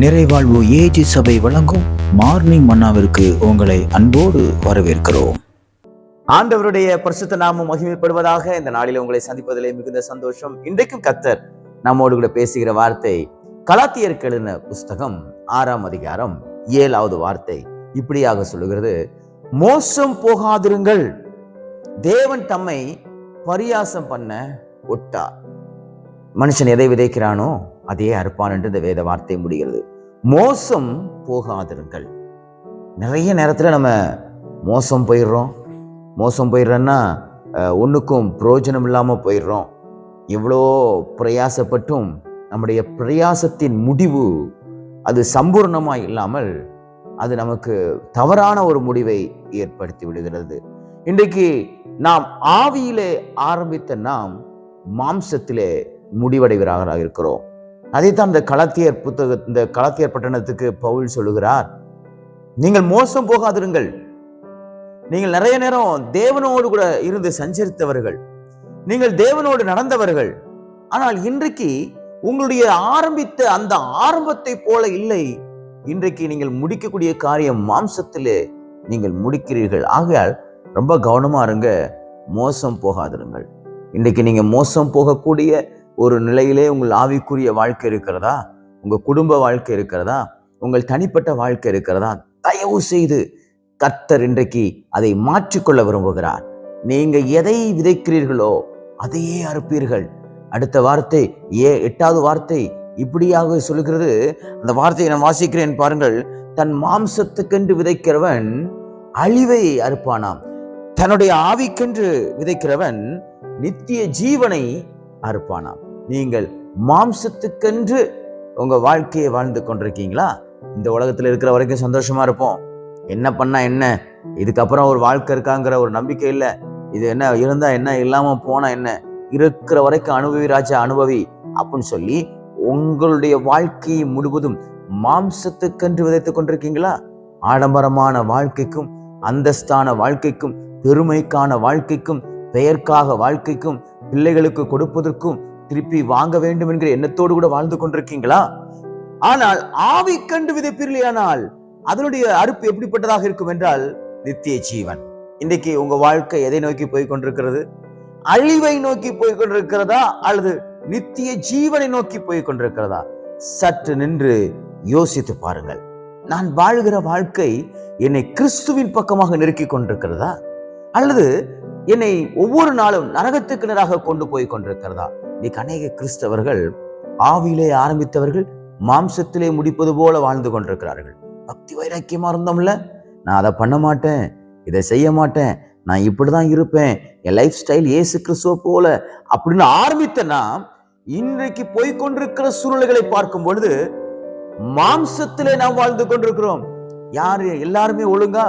நிறைவாழ்வு AG சபை வழங்கும் morning மன்னாவிற்கு உங்களை அன்போடு வரவேற்கிறோம். ஆண்டவருடைய பரிசுத்த நாமம் மகிமைப்படுவதாக இந்த நாளில் உங்களை சந்திப்பதிலே மிகுந்த சந்தோஷம். இன்றைக்கும் கத்தர் நம்மோடு கூட பேசுகிற வார்த்தை கலாத்தியருக்கு எழுதின புஸ்தகம் ஆறாம் அதிகாரம் ஏழாவது வார்த்தை இப்படியாக சொல்லுகிறது. மோசம் போகாதிருங்கள். தேவன் தம்மை பரியாசம் பண்ண ஒட்டார். மனுஷன் எதை விதைக்கிறானோ அதே அறுப்பான் என்று இந்த வேத வார்த்தை முடிகிறது. மோசம் போகாதிருங்கள். நிறைய நேரத்தில் நம்ம மோசம் போயிடுறோம். மோசம் போயிடுறோன்னா ஒன்றுக்கும் பிரயோஜனம் இல்லாமல் போயிடுறோம். எவ்வளோ பிரயாசப்பட்டும் நம்முடைய பிரயாசத்தின் முடிவு அது சம்பூர்ணமாக இல்லாமல் அது நமக்கு தவறான ஒரு முடிவை ஏற்படுத்தி விடுகிறது. இன்றைக்கு நாம் ஆவியிலே ஆரம்பித்த நாம் மாம்சத்திலே முடிவடைவராக இருக்கிறோம். அதைத்தான் இந்த களத்தியர் புத்தக இந்த களத்தியர் பட்டணத்துக்கு பவுல் சொல்லுகிறார். நீங்கள் மோசம் போகாதிருங்கள். நீங்கள் நிறைய நேரம் தேவனோடு கூட இருந்து சஞ்சரித்தவர்கள். நீங்கள் தேவனோடு நடந்தவர்கள். ஆனால் இன்றைக்கு உங்களுடைய ஆரம்பித்த அந்த ஆரம்பத்தை போல இல்லை. இன்றைக்கு நீங்கள் முடிக்கக்கூடிய காரியம் மாம்சத்திலே நீங்கள் முடிக்கிறீர்கள். ஆகையால் ரொம்ப கவனமா இருங்க. மோசம் போகாதிருங்கள். இன்றைக்கு நீங்க மோசம் போகக்கூடிய ஒரு நிலையிலே உங்கள் ஆவிக்குரிய வாழ்க்கை இருக்கிறதா? உங்கள் குடும்ப வாழ்க்கை இருக்கிறதா? உங்கள் தனிப்பட்ட வாழ்க்கை இருக்கிறதா? தயவு செய்து கர்த்தர் இன்றைக்கு அதை மாற்றிக்கொள்ள விரும்புகிறார். நீங்க எதை விதைக்கிறீர்களோ அதையே அறுப்பீர்கள். அடுத்த வார்த்தை ஏ எட்டாவது வார்த்தை இப்படியாக சொல்லுகிறது. அந்த வார்த்தையை நான் வாசிக்கிறேன் பாருங்கள். தன் மாம்சத்துக்கென்று விதைக்கிறவன் அழிவை அறுப்பானாம். தன்னுடைய ஆவிக்கென்று விதைக்கிறவன் நித்திய ஜீவனை அறுப்பானாம். நீங்கள் மாம்சத்துக்கென்று உங்கள் வாழ்க்கையை வாழ்ந்து கொண்டிருக்கீங்களா? இந்த உலகத்தில் இருக்கிற வரைக்கும் சந்தோஷமாக இருப்போம். என்ன பண்ணால் என்ன? இதுக்கப்புறம் ஒரு வாழ்க்கை இருக்காங்கிற ஒரு நம்பிக்கை இல்லை. இது என்ன இருந்தால் என்ன இல்லாமல் போனால் என்ன? இருக்கிற வரைக்கும் அனுபவி ராஜா அனுபவி அப்படின்னு சொல்லி உங்களுடைய வாழ்க்கையை முழுவதும் மாம்சத்துக்கென்று விதைத்துக் கொண்டிருக்கீங்களா? ஆடம்பரமான வாழ்க்கைக்கும் அந்தஸ்தான வாழ்க்கைக்கும் பெருமைக்கான வாழ்க்கைக்கும் பெயர்க்காக வாழ்க்கைக்கும் பிள்ளைகளுக்கு கொடுப்பதற்கும் திருப்பி வாங்க வேண்டும் என்கிற எண்ணத்தோடு கூட வாழ்ந்து கொண்டிருக்கீங்களா? ஆனால் ஆவி கண்டு விதைப்பீர்களானால் அதனுடைய அறுப்பு எப்படிப்பட்டதாக இருக்கும் என்றால் நித்திய ஜீவன். இன்றைக்கு உங்க வாழ்க்கை எதை நோக்கி போய் கொண்டிருக்கிறது? அழிவை நோக்கி போய் கொண்டிருக்கிறதா? அல்லது நித்திய ஜீவனை நோக்கி போய் கொண்டிருக்கிறதா? சற்று நின்று யோசித்து பாருங்கள். நான் வாழ்கிற வாழ்க்கை என்னை கிறிஸ்துவின் பக்கமாக நெருக்கி கொண்டிருக்கிறதா? அல்லது என்னை ஒவ்வொரு நாளும் நரகத்துக்கு நேராக கொண்டு போய் கொண்டிருக்கிறதா? இன்னைக்கு அநேக கிறிஸ்தவர்கள் ஆவியிலே ஆரம்பித்தவர்கள் மாம்சத்திலே முடிப்பது போல வாழ்ந்து கொண்டிருக்கிறார்கள். பக்தி வைராக்கியமாக இருந்தோம்ல? நான் அதை பண்ண மாட்டேன் இதை செய்ய மாட்டேன் நான் இப்படி தான் இருப்பேன் என் லைஃப் ஸ்டைல் ஏசு கிறிஸ்துவ போல அப்படின்னு ஆரம்பித்தனா இன்றைக்கு போய்கொண்டிருக்கிற சூழ்நிலைகளை பார்க்கும் பொழுது மாம்சத்திலே நாம் வாழ்ந்து கொண்டிருக்கிறோம். யாரு? எல்லாருமே ஒழுங்கா?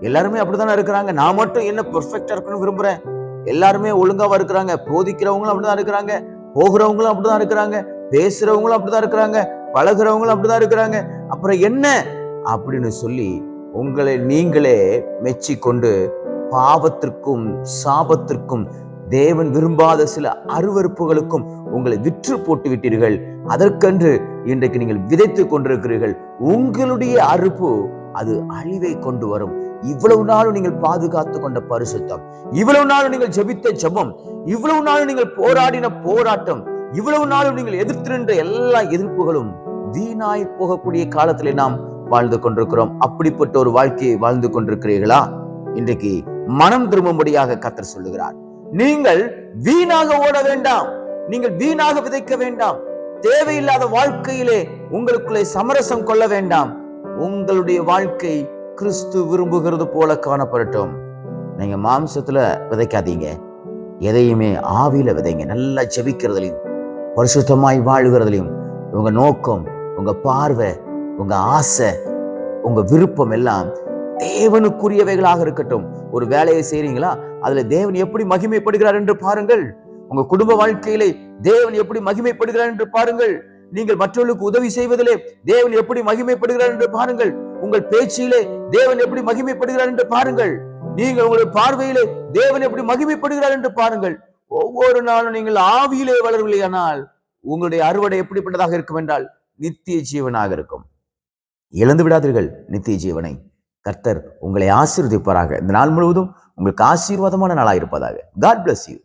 எல்லாருமே அப்படித்தானே இருக்கிறாங்க? நான் மட்டும் என்ன பெர்ஃபெக்டா இருக்கணும்னு விரும்புறேன்? எல்லாருமே ஒழுங்காவா இருக்கிறாங்க போதிக்கிறவங்களும் அப்படிதான் இருக்கிறாங்க. போகிறவங்களும் அப்படிதான் இருக்கிறாங்க. பேசுறவங்களும் அப்படிதான் இருக்கிறாங்க. பழகுறவங்களும் அப்படிதான் இருக்கிறாங்க. அப்புறம் என்ன? அப்படின்னு சொல்லி உங்களை நீங்களே மெச்சி கொண்டு பாவத்திற்கும் சாபத்திற்கும் தேவன் விரும்பாத சில அருவறுப்புகளுக்கும் உங்களை விற்று போட்டு விட்டீர்கள். அதற்கென்று இன்றைக்கு நீங்கள் விதைத்து கொண்டிருக்கிறீர்கள். உங்களுடைய அறுப்பு அது அழிவை கொண்டு வரும். இவ்வளவு நாளும் நீங்கள் பாதுகாத்து கொண்ட பரிசுத்தம். இவ்வளவு நாளும் நீங்கள் ஜெபித்த ஜெபம். இவ்வளவு நாளும் நீங்கள் போராடின போராட்டம். இவ்வளவு நாளும் நீங்கள் எதிர்த்து நின்ற எல்லா எதிர்ப்புகளும் வீணாய் போகக்கூடிய காலத்திலே நாம் வாழ்ந்து கொண்டிருக்கிறோம். அப்படிப்பட்ட ஒரு வாழ்க்கையை வாழ்ந்து கொண்டிருக்கிறீர்களா? இன்றைக்கு மனம் திரும்பும்படியாக கத்தர் சொல்லுகிறார். நீங்கள் வீணாக ஓட வேண்டாம். நீங்கள் வீணாக விதைக்க வேண்டாம். தேவையில்லாத வாழ்க்கையிலே உங்களுக்குள்ளே சமரசம் கொள்ள வேண்டாம். உங்களுடைய வாழ்க்கை கிறிஸ்து விரும்புகிறது போல காணப்படட்டும். நீங்க மாம்சத்துல விதைக்காதீங்க. எதையுமே ஆவியில விதைங்க. நல்லா ஜெபிக்கிறதுலையும் பரிசுத்தமாய் வாழுகிறதுலையும் உங்க நோக்கம் உங்க பார்வை உங்க ஆசை உங்க விருப்பம் எல்லாம் தேவனுக்குரியவைகளாக இருக்கட்டும். ஒரு வேலையை செய்றீங்களா? அதுல தேவன் எப்படி மகிமைப்படுகிறார் என்று பாருங்கள். உங்க குடும்ப வாழ்க்கையிலே தேவன் எப்படி மகிமைப்படுகிறார் என்று பாருங்கள். நீங்கள் மற்றவர்களுக்கு உதவி செய்வதிலே தேவன் எப்படி மகிமைப்படுகிறார் என்று பாருங்கள். உங்கள் பேச்சிலே தேவன் எப்படி மகிமைப்படுகிறார் என்று பாருங்கள். நீங்கள் உங்களுடைய பார்வையிலே தேவன் எப்படி மகிமைப்படுகிறார் என்று பாருங்கள். ஒவ்வொரு நாளும் நீங்கள் ஆவியிலே வளர்வில்லையானால் உங்களுடைய அறுவடை எப்படிப்பட்டதாக இருக்கும் என்றால் நித்திய ஜீவனாக இருக்கும். இழந்து விடாதீர்கள் நித்திய ஜீவனை. கர்த்தர் உங்களை ஆசீர்வதிப்பாராக. இந்த நாள் முழுவதும் உங்களுக்கு ஆசீர்வாதமான நாளாக இருப்பதாக. God bless you